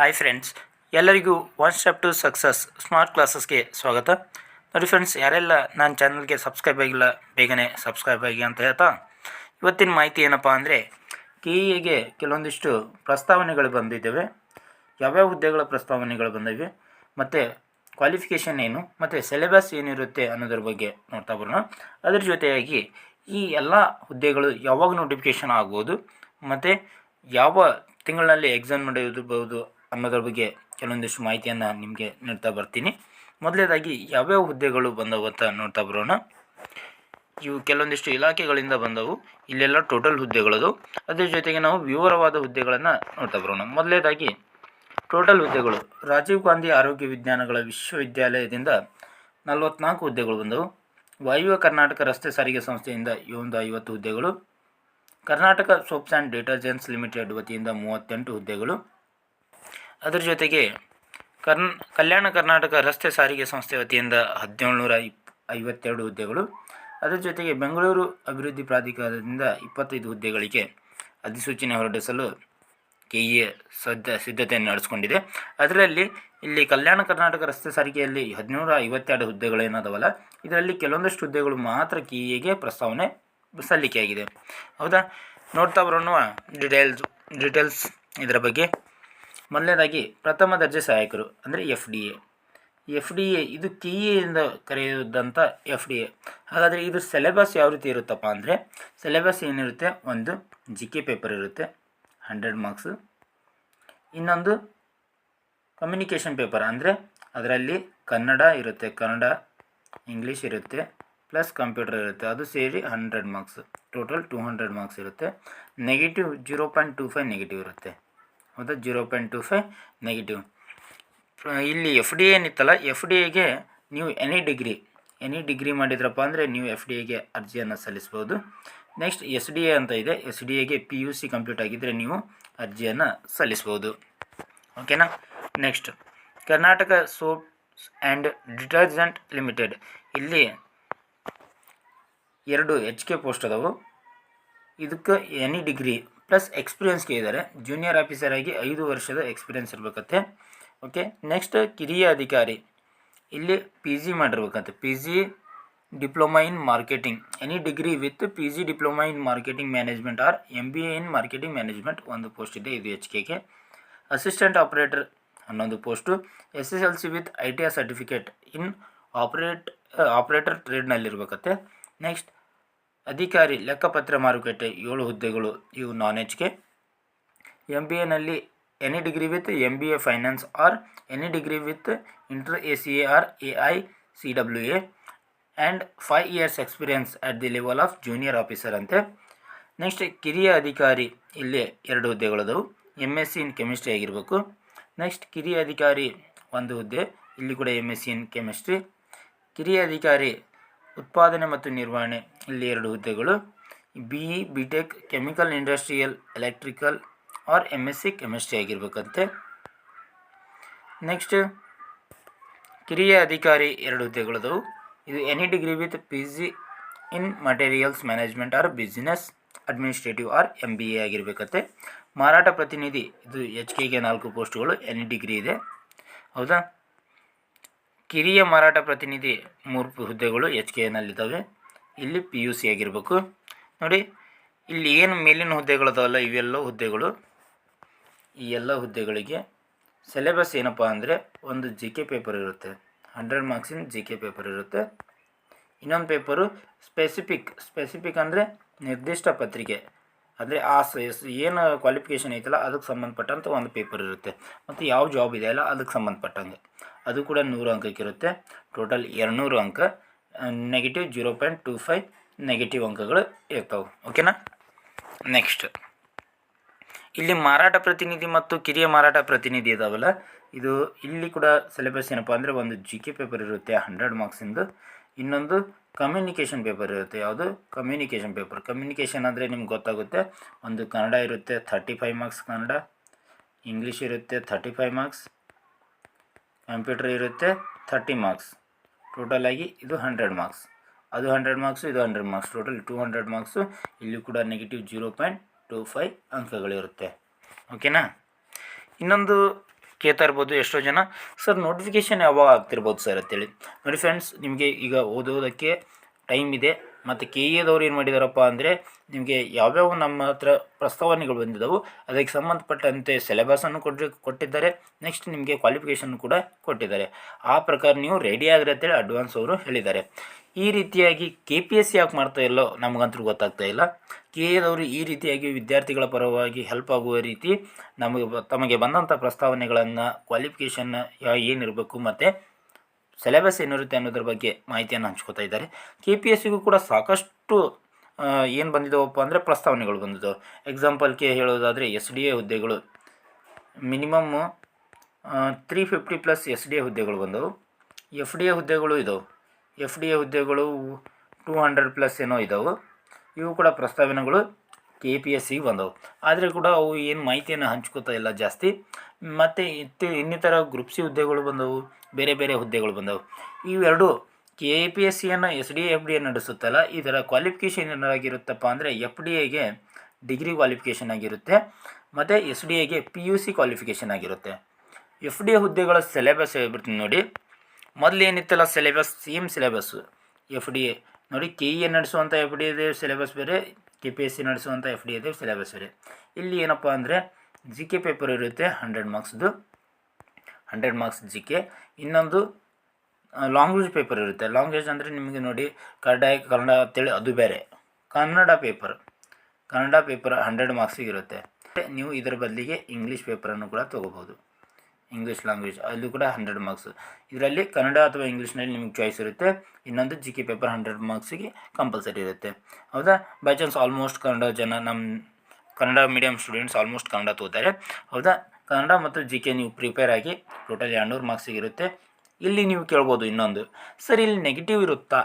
Hi friends ಎಲ್ಲರಿಗೂ one step to success smart ಕ್ಲಾಸಸ್ಗೆ ಸ್ವಾಗತ. ನೋಡಿ ಫ್ರೆಂಡ್ಸ್ ಯಾರೆಲ್ಲ ನನ್ನ ಚಾನಲ್ಗೆ ಸಬ್ಸ್ಕ್ರೈಬ್ ಆಗಿಲ್ಲ, ಬೇಗನೆ ಸಬ್ಸ್ಕ್ರೈಬ್ ಆಗಿ ಅಂತ ಹೇಳ್ತಾ, ಇವತ್ತಿನ ಮಾಹಿತಿ ಏನಪ್ಪ ಅಂದರೆ, ಕೆ ಇಗೆ ಕೆಲವೊಂದಿಷ್ಟು ಪ್ರಸ್ತಾವನೆಗಳು ಬಂದಿದ್ದಾವೆ. ಯಾವ್ಯಾವ ಹುದ್ದೆಗಳ ಪ್ರಸ್ತಾವನೆಗಳು ಬಂದಿವೆ, ಮತ್ತು ಕ್ವಾಲಿಫಿಕೇಷನ್ ಏನು, ಮತ್ತು ಸಿಲೆಬಸ್ ಏನಿರುತ್ತೆ ಅನ್ನೋದ್ರ ಬಗ್ಗೆ ನೋಡ್ತಾ ಬರೋಣ. ಅದ್ರ ಜೊತೆಯಾಗಿ ಈ ಎಲ್ಲ ಹುದ್ದೆಗಳು ಯಾವಾಗ ನೋಟಿಫಿಕೇಷನ್ ಆಗ್ಬೋದು, ಮತ್ತು ಯಾವ ತಿಂಗಳಲ್ಲಿ ಎಕ್ಸಾಮ್ ನಡೆಯಬಹುದು ಅನ್ನೋದ್ರ ಬಗ್ಗೆ ಕೆಲವೊಂದಿಷ್ಟು ಮಾಹಿತಿಯನ್ನು ನಿಮಗೆ ನೀಡ್ತಾ ಬರ್ತೀನಿ. ಮೊದಲನೇದಾಗಿ ಯಾವ್ಯಾವ ಹುದ್ದೆಗಳು ಬಂದವು ಅಂತ ನೋಡ್ತಾ ಬರೋಣ. ಇವು ಕೆಲವೊಂದಿಷ್ಟು ಇಲಾಖೆಗಳಿಂದ ಬಂದವು. ಇಲ್ಲೆಲ್ಲ ಟೋಟಲ್ ಹುದ್ದೆಗಳದು. ಅದರ ಜೊತೆಗೆ ನಾವು ವಿವರವಾದ ಹುದ್ದೆಗಳನ್ನು ನೋಡ್ತಾ ಬರೋಣ. ಮೊದಲನೇದಾಗಿ ಟೋಟಲ್ ಹುದ್ದೆಗಳು. ರಾಜೀವ್ ಗಾಂಧಿ ಆರೋಗ್ಯ ವಿಜ್ಞಾನಗಳ ವಿಶ್ವವಿದ್ಯಾಲಯದಿಂದ ನಲವತ್ನಾಲ್ಕು ಹುದ್ದೆಗಳು ಬಂದವು. ವಾಯುವ್ಯ ಕರ್ನಾಟಕ ರಸ್ತೆ ಸಾರಿಗೆ ಸಂಸ್ಥೆಯಿಂದ ಒಂದು ಐವತ್ತು ಹುದ್ದೆಗಳು. Karnataka soaps and detergents limited ವತಿಯಿಂದ ಮೂವತ್ತೆಂಟು ಹುದ್ದೆಗಳು. ಅದರ ಜೊತೆಗೆ ಕರ್ನ್, ಕಲ್ಯಾಣ ಕರ್ನಾಟಕ ರಸ್ತೆ ಸಾರಿಗೆ ಸಂಸ್ಥೆ ವತಿಯಿಂದ ಹದಿನೇಳುನೂರ ಇಪ್, ಐವತ್ತೆರಡು ಹುದ್ದೆಗಳು, ಅದರ ಜೊತೆಗೆ ಬೆಂಗಳೂರು ಅಭಿವೃದ್ಧಿ ಪ್ರಾಧಿಕಾರದಿಂದ ಇಪ್ಪತ್ತೈದು ಹುದ್ದೆಗಳಿಗೆ ಅಧಿಸೂಚನೆ ಹೊರಡಿಸಲು ಕೆ ಇ ಸದ್ಯ ಸಿದ್ಧತೆಯನ್ನು ನಡೆಸಿಕೊಂಡಿದೆ. ಅದರಲ್ಲಿ ಇಲ್ಲಿ ಕಲ್ಯಾಣ ಕರ್ನಾಟಕ ರಸ್ತೆ ಸಾರಿಗೆಯಲ್ಲಿ ಹದಿನೂರ ಐವತ್ತೆರಡು ಹುದ್ದೆಗಳು ಏನದವಲ್ಲ, ಇದರಲ್ಲಿ ಕೆಲವೊಂದಷ್ಟು ಹುದ್ದೆಗಳು ಮಾತ್ರ ಕೆ ಎಗೆ ಪ್ರಸ್ತಾವನೆ ಸಲ್ಲಿಕೆಯಾಗಿದೆ. ಹೌದಾ? ನೋಡ್ತಾ ಬರೋಣ ಡಿಟೇಲ್ಸ್ ಡಿಟೇಲ್ಸ್ ಇದರ ಬಗ್ಗೆ. ಮೊದಲನೇದಾಗಿ ಪ್ರಥಮ ದರ್ಜೆ ಸಹಾಯಕರು, ಅಂದರೆ F D A. F D A, ಇದು ಕೆ ಎಯಿಂದ ಕರೆಯುವುದಂಥ ಎಫ್ ಡಿ ಎ. ಹಾಗಾದರೆ ಇದು ಸಿಲೆಬಸ್ ಯಾವ ರೀತಿ ಇರುತ್ತಪ್ಪ ಅಂದರೆ ಸಿಲೆಬಸ್ ಏನಿರುತ್ತೆ? ಒಂದು ಜಿ ಕೆ ಪೇಪರ್ ಇರುತ್ತೆ ಹಂಡ್ರೆಡ್ ಮಾರ್ಕ್ಸು ಇನ್ನೊಂದು ಕಮ್ಯುನಿಕೇಷನ್ ಪೇಪರ್ ಅಂದರೆ ಅದರಲ್ಲಿ ಕನ್ನಡ ಇರುತ್ತೆ, ಕನ್ನಡ ಇಂಗ್ಲೀಷ್ ಇರುತ್ತೆ ಪ್ಲಸ್ ಕಂಪ್ಯೂಟರ್ ಇರುತ್ತೆ, ಅದು ಸೇರಿ hundred marks total two hundred marks ಇರುತ್ತೆ. Negative zero point two five negative ಇರುತ್ತೆ. ಹೌದಾ zero point two five negative ಇಲ್ಲಿ ಎಫ್ ಡಿ ಏನಿತ್ತಲ್ಲ ಎಫ್ ಡಿ ಎಗೆ ನೀವು ಎನಿ ಡಿಗ್ರಿ ಎನಿ ಡಿಗ್ರಿ ಮಾಡಿದ್ರಪ್ಪ ಅಂದರೆ ನೀವು ಎಫ್ ಡಿ ಎಗೆ ಅರ್ಜಿಯನ್ನು ಸಲ್ಲಿಸ್ಬೋದು. ನೆಕ್ಸ್ಟ್ ಎಸ್ ಡಿ ಎ ಅಂತ ಇದೆ ಎಸ್ ಡಿ ಎಗೆ ಪಿ ಯು ಸಿ ಕಂಪ್ಲೀಟ್ ಆಗಿದ್ದರೆ ನೀವು ಅರ್ಜಿಯನ್ನು ಸಲ್ಲಿಸ್ಬೋದು. ಓಕೆನಾ next Karnataka soap and detergent limited. ಇಲ್ಲಿ ಎರಡು ಎಚ್ ಕೆ ಪೋಸ್ಟ್ ಅದಾವು. ಇದಕ್ಕೆ ಎನಿ ಡಿಗ್ರಿ ಪ್ಲಸ್ ಎಕ್ಸ್ಪೀರಿಯನ್ಸ್ಗೆ ಇದ್ದಾರೆ. ಜೂನಿಯರ್ ಆಫೀಸರ್ ಆಗಿ ಐದು ವರ್ಷದ ಎಕ್ಸ್ಪೀರಿಯನ್ಸ್ ಇರಬೇಕತ್ತೆ. ಓಕೆ ನೆಕ್ಸ್ಟ್ ಕಿರಿಯ ಅಧಿಕಾರಿ. ಇಲ್ಲಿ P G ಮಾಡಿರ್ಬೇಕಂತೆ. P G diploma in marketing any degree with P G diploma in marketing management or M B A in marketing management ಒಂದು post ಇದೆ, ಇದು ಎಚ್ ಕೆಗೆ ಅಸಿಸ್ಟೆಂಟ್ ಆಪ್ರೇಟರ್ ಹನ್ನೊಂದು post S S L C with I T or certificate in operate operator ಟ್ರೇಡ್ನಲ್ಲಿರ್ಬೇಕತ್ತೆ next ಅಧಿಕಾರಿ ಲೆಕ್ಕಪತ್ರ ಮಾರುಕಟ್ಟೆ ಏಳು ಹುದ್ದೆಗಳು, ಇವು non K M B ಎನಲ್ಲಿ any degree with M B A finance or any degree with inter A C A or A I C W A and five years experience at the level of junior officer ಅಂತೆ. Next ಕಿರಿಯ ಅಧಿಕಾರಿ, ಇಲ್ಲಿ ಎರಡು ಹುದ್ದೆಗಳದವು. M S C in chemistry ಆಗಿರಬೇಕು. Next ಕಿರಿಯ ಅಧಿಕಾರಿ, ಒಂದು ಹುದ್ದೆ. ಇಲ್ಲಿ ಕೂಡ M S C in chemistry ಕಿರಿಯ ಅಧಿಕಾರಿ ಉತ್ಪಾದನೆ ಮತ್ತು ನಿರ್ವಹಣೆ. ಇಲ್ಲಿ ಎರಡು ಹುದ್ದೆಗಳು. B E B tech chemical industrial electrical or M S C chemistry ಆಗಿರ್ಬೇಕಂತೆ. Next ಕಿರಿಯ ಅಧಿಕಾರಿ ಎರಡು ಹುದ್ದೆಗಳದವು ಇದು any degree with P G in materials management or business administrative or M B A ಆಗಿರಬೇಕಂತೆ. ಮಾರಾಟ ಪ್ರತಿನಿಧಿ, ಇದು ಎಚ್ ಕೆಗೆ ನಾಲ್ಕು ಪೋಸ್ಟ್ಗಳು ಎನಿ ಡಿಗ್ರಿ ಇದೆ. ಹೌದಾ? ಕಿರಿಯ ಮಾರಾಟ ಪ್ರತಿನಿಧಿ ಮೂರು ಹುದ್ದೆಗಳು ಎಚ್ ಕೆ ಎನಲ್ಲಿದ್ದಾವೆ. ಇಲ್ಲಿ ಪಿ ಯು ಸಿ ಆಗಿರಬೇಕು. ನೋಡಿ, ಇಲ್ಲಿ ಏನು ಮೇಲಿನ ಹುದ್ದೆಗಳದಾವಲ್ಲ, ಇವೆಲ್ಲ ಹುದ್ದೆಗಳು. ಈ ಎಲ್ಲ ಹುದ್ದೆಗಳಿಗೆ ಸಿಲೆಬಸ್ ಏನಪ್ಪ ಅಂದರೆ ಒಂದು ಜಿ ಕೆ ಪೇಪರ್ ಇರುತ್ತೆ. ಹಂಡ್ರೆಡ್ ಮಾರ್ಕ್ಸಿನ ಜಿ ಕೆ ಪೇಪರ್ ಇರುತ್ತೆ. ಇನ್ನೊಂದು ಪೇಪರು ಸ್ಪೆಸಿಫಿಕ್ ಸ್ಪೆಸಿಫಿಕ್ ಅಂದರೆ ನಿರ್ದಿಷ್ಟ ಪತ್ರಿಕೆ. ಅಂದರೆ ಆ ಏನು ಕ್ವಾಲಿಫಿಕೇಷನ್ ಐತಲ್ಲ, ಅದಕ್ಕೆ ಸಂಬಂಧಪಟ್ಟಂಥ ಒಂದು ಪೇಪರ್ ಇರುತ್ತೆ. ಮತ್ತು ಯಾವ ಜಾಬ್ ಇದೆಯಲ್ಲ ಅದಕ್ಕೆ ಸಂಬಂಧಪಟ್ಟಂಗೆ. ಅದು ಕೂಡ ನೂರು ಅಂಕಕ್ಕಿರುತ್ತೆ ಟೋಟಲ್ ಎರಡುನೂರು ಅಂಕ negative zero point two five negative ಅಂಕಗಳು ಇರ್ತವೆ. ಓಕೆನಾ ನೆಕ್ಸ್ಟ್ ಇಲ್ಲಿ ಮಾರಾಟ ಪ್ರತಿನಿಧಿ ಮತ್ತು ಕಿರಿಯ ಮಾರಾಟ ಪ್ರತಿನಿಧಿ ಇದಾವಲ್ಲ? ಇದು ಇಲ್ಲಿ ಕೂಡ ಸಿಲೆಬಸ್ ಏನಪ್ಪ ಅಂದರೆ ಒಂದು ಜಿ ಕೆ ಪೇಪರ್ ಇರುತ್ತೆ ಹಂಡ್ರೆಡ್ ಮಾರ್ಕ್ಸಿಂದು ಇನ್ನೊಂದು ಕಮ್ಯುನಿಕೇಷನ್ ಪೇಪರ್ ಇರುತ್ತೆ. ಯಾವುದು? ಕಮ್ಯುನಿಕೇಷನ್ ಪೇಪರ್ ಕಮ್ಯುನಿಕೇಷನ್ ಅಂದರೆ ನಿಮ್ಗೆ ಗೊತ್ತಾಗುತ್ತೆ, ಒಂದು ಕನ್ನಡ ಇರುತ್ತೆ thirty five marks Kannada. English ಇರುತ್ತೆ ಥರ್ಟಿ ಫೈವ್ ಮಾರ್ಕ್ಸ್ ಕಂಪ್ಯೂಟರ್ ಇರುತ್ತೆ ಥರ್ಟಿ ಮಾರ್ಕ್ಸ್ ಟೋಟಲ್ ಆಗಿ ಇದು ಹಂಡ್ರೆಡ್ ಮಾರ್ಕ್ಸ್ ಅದು ಹಂಡ್ರೆಡ್ ಮಾರ್ಕ್ಸು ಇದು hundred marks total two hundred marks ಇಲ್ಲಿ ಕೂಡ negative zero point two five ಅಂಕಗಳಿರುತ್ತೆ. ಓಕೆನಾ ಇನ್ನೊಂದು ಕೇಳ್ತಾ ಇರ್ಬೋದು ಎಷ್ಟೋ ಜನ. ಸರ್ ನೋಟಿಫಿಕೇಷನ್ ಯಾವಾಗ ಆಗ್ತಿರ್ಬೋದು ಸರ್ ಅಂತೇಳಿ. ನೋಡಿ ಫ್ರೆಂಡ್ಸ್ ನಿಮಗೆ ಈಗ ಓದೋದಕ್ಕೆ ಟೈಮ್ ಇದೆ. ಮತ್ತು ಕೆ ಎದವ್ರು ಏನು ಮಾಡಿದಾರಪ್ಪ ಅಂದರೆ ನಿಮಗೆ ಯಾವ್ಯಾವ ನಮ್ಮ ಹತ್ರ ಪ್ರಸ್ತಾವನೆಗಳು ಬಂದಿದ್ದವು ಅದಕ್ಕೆ ಸಂಬಂಧಪಟ್ಟಂತೆ ಸಿಲೆಬಸನ್ನು ಕೊಟ್ಟು ಕೊಟ್ಟಿದ್ದಾರೆ ನೆಕ್ಸ್ಟ್ ನಿಮಗೆ ಕ್ವಾಲಿಫಿಕೇಷನ್ ಕೂಡ ಕೊಟ್ಟಿದ್ದಾರೆ. ಆ ಪ್ರಕಾರ ನೀವು ರೆಡಿ ಆಗಿರಿ ಅಂತೇಳಿ ಅಡ್ವಾನ್ಸ್ ಅವರು ಹೇಳಿದ್ದಾರೆ. ಈ ರೀತಿಯಾಗಿ ಕೆ ಪಿ ಎಸ್ ಸಿ ಯಾಕೆ ಮಾಡ್ತಾ ಇಲ್ಲೋ ನಮಗಂತೂ ಗೊತ್ತಾಗ್ತಾ ಇಲ್ಲ. ಕೆ ಎದವರು ಈ ರೀತಿಯಾಗಿ ವಿದ್ಯಾರ್ಥಿಗಳ ಪರವಾಗಿ ಹೆಲ್ಪ್ ಆಗುವ ರೀತಿ ನಮಗೆ, ತಮಗೆ ಬಂದಂಥ ಪ್ರಸ್ತಾವನೆಗಳನ್ನು ಕ್ವಾಲಿಫಿಕೇಷನ್ ಏನಿರಬೇಕು ಮತ್ತು ಸಿಲೆಬಸ್ ಏನಿರುತ್ತೆ ಅನ್ನೋದ್ರ ಬಗ್ಗೆ ಮಾಹಿತಿಯನ್ನು ಹಂಚ್ಕೋತಾ ಇದ್ದಾರೆ. ಕೆ ಪಿ ಎಸ್ ಸಿಗೂ ಕೂಡ ಸಾಕಷ್ಟು ಏನು ಬಂದಿದ್ದಾವಪ್ಪ ಅಂದರೆ ಪ್ರಸ್ತಾವನೆಗಳು ಬಂದಿದ್ದಾವೆ ಎಕ್ಸಾಂಪಲ್ಗೆ ಹೇಳೋದಾದರೆ ಎಸ್ ಡಿ ಎ ಹುದ್ದೆಗಳು. Minimum three fifty plus S D A ಹುದ್ದೆಗಳು ಬಂದವು. ಎಫ್ ಡಿ ಎ ಹುದ್ದೆಗಳು ಇದಾವೆ. ಎಫ್ ಡಿ ಎ ಹುದ್ದೆಗಳು ಟೂ ಹಂಡ್ರೆಡ್ ಪ್ಲಸ್ ಏನೋ ಇದ್ದಾವೆ ಇವು ಕೂಡ ಪ್ರಸ್ತಾವನೆಗಳು ಕೆ ಪಿ ಎಸ್ ಸಿಗೆ ಬಂದವು. ಆದರೆ ಕೂಡ ಅವು ಏನು ಮಾಹಿತಿಯನ್ನು ಹಂಚ್ಕೋತಾ ಇಲ್ಲ ಜಾಸ್ತಿ. ಮತ್ತು ಇತ್ತ ಇನ್ನಿತರ ಗ್ರೂಪ್ ಸಿ ಹುದ್ದೆಗಳು ಬಂದವು, ಬೇರೆ ಬೇರೆ ಹುದ್ದೆಗಳು ಬಂದವು. ಇವೆರಡು K P S ಸಿಯನ್ನು S D F D A ನಡೆಸುತ್ತಲ್ಲ, ಇದರ ಕ್ವಾಲಿಫಿಕೇಷನ್ ಏನಾಗಿರುತ್ತಪ್ಪ ಅಂದರೆ ಎಫ್ ಡಿ ಎಗೆ ಡಿಗ್ರಿ ಕ್ವಾಲಿಫಿಕೇಷನ್ ಆಗಿರುತ್ತೆ, ಮತ್ತು ಎಸ್ ಡಿ ಎಗೆ ಪಿ ಯು ಸಿ ಕ್ವಾಲಿಫಿಕೇಷನ್ ಆಗಿರುತ್ತೆ. ಎಫ್ ಡಿ ಎ ಹುದ್ದೆಗಳ ಸಿಲೆಬಸ್ ಹೇಳ್ಬಿಡ್ತೀನಿ ನೋಡಿ. ಮೊದಲು ಏನಿತ್ತಲ್ಲ syllabus same syllabus F D A ನೋಡಿ ಕೆ ಇ ಎ ನಡೆಸುವಂಥ ಎಫ್ ಡಿ ಎದೆ ಸಿಲೆಬಸ್ ಬೇರೆ ಕೆ ಪಿ ಎಸ್ ಸಿ ನಡೆಸುವಂಥ ಎಫ್ ಡಿ ಎದೆ ಸಿಲೆಬಸ್ ಬೇರೆ. ಇಲ್ಲಿ ಏನಪ್ಪ ಅಂದರೆ ಜಿ ಕೆ ಪೇಪರ್ ಇರುತ್ತೆ ಹಂಡ್ರೆಡ್ ಮಾರ್ಕ್ಸ್ದು ಹಂಡ್ರೆಡ್ ಮಾರ್ಕ್ಸ್ ಜಿ ಕೆ ಇನ್ನೊಂದು ಲಾಂಗ್ವೇಜ್ ಪೇಪರ್ ಇರುತ್ತೆ. ಲಾಂಗ್ವೇಜ್ ಅಂದರೆ ನಿಮಗೆ ನೋಡಿ, ಕನ್ನಡ ಕನ್ನಡ ಅಂತೇಳಿ ಅದು ಬೇರೆ. Kannada paper Kannada paper hundred ಮಾರ್ಕ್ಸಿಗೆ ಇರುತ್ತೆ. ನೀವು ಇದರ ಬದಲಿಗೆ ಇಂಗ್ಲೀಷ್ ಪೇಪರನ್ನು ಕೂಡ ತೊಗೋಬೋದು ಇಂಗ್ಲೀಷ್ ಲ್ಯಾಂಗ್ವೇಜ್ ಅಲ್ಲೂ ಕೂಡ ಹಂಡ್ರೆಡ್ ಮಾರ್ಕ್ಸ್ ಇದರಲ್ಲಿ ಕನ್ನಡ ಅಥವಾ ಇಂಗ್ಲೀಷ್ನಲ್ಲಿ ನಿಮಗೆ ಚಾಯ್ಸ್ ಇರುತ್ತೆ. ಇನ್ನೊಂದು ಜಿ ಕೆ ಪೇಪರ್ ಹಂಡ್ರೆಡ್ ಮಾರ್ಕ್ಸಿಗೆ ಕಂಪಲ್ಸರಿ ಇರುತ್ತೆ. ಹೌದಾ? ಬೈ ಚಾನ್ಸ್ ಆಲ್ಮೋಸ್ಟ್ ಕನ್ನಡ ಜನ ನಮ್ಮ Kannada medium students almost Kannada ತೊಗೋತಾರೆ ಹೌದಾ? ಕನ್ನಡ ಮತ್ತು ಜಿ ಕೆ ನೀವು ಪ್ರಿಪೇರ್ ಆಗಿ ಟೋಟಲ್ ಎರಡುನೂರು ಮಾರ್ಕ್ಸಿಗೆ ಇರುತ್ತೆ. ಇಲ್ಲಿ ನೀವು ಕೇಳ್ಬೋದು ಇನ್ನೊಂದು. ಸರ್, ಇಲ್ಲಿ ನೆಗೆಟಿವ್ ಇರುತ್ತಾ?